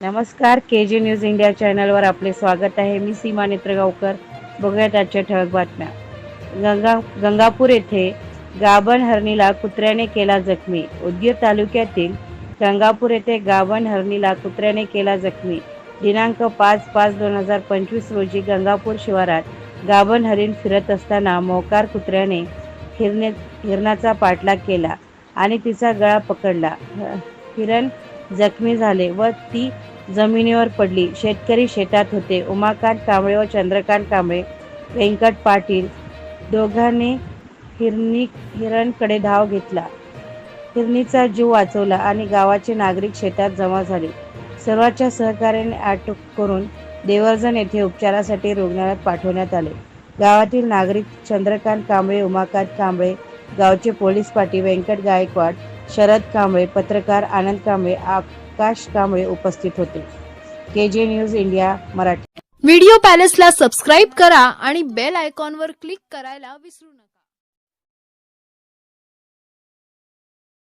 नमस्कार के जी news India चॅनलवर आपले स्वागत आहे. मी सीमा नेत्रगावकर. बघूयात आजच्या ठळक बातम्या. गंगा गंगापूर येथे गाभण हरणीला कुत्र्याने केला जखमी. उदगीर तालुक्यातील गंगापूर येथे गाभण हरणीला कुत्र्याने केला जखमी. दिनांक पाच पाच दोन हजार पंचवीस रोजी गंगापूर शिवारात गाभण हरिण फिरत असताना मोकार कुत्र्याने हिरणे हिरणाचा पाठलाग केला आणि तिचा गळा पकडला. हिरण जखमी झाले व ती जमिनीवर पडली. शेतकरी शेतात होते. उमाकांत कांबळे व चंद्रकांत कांबळे व्यंकट पाटील दोघांनी हिरणी हिरणकडे धाव घेतला. हिरणीचा जीव वाचवला आणि गावाचे नागरिक शेतात जमा झाले. सर्वांच्या सहकार्याने अटक करून देवर्जन येथे उपचारासाठी रुग्णालयात पाठवण्यात आले. गावातील नागरिक चंद्रकांत कांबळे उमाकांत कांबळे गावचे पोलीस पाटील व्यंकट गायकवाड शरद कांबळे पत्रकार आनंद कांबळे आकाश कांबळे उपस्थित होते. K J news India Marathi. Video पॅलेसला subscribe करा आणि बेल आयकॉनवर क्लिक करायला विसरू नका.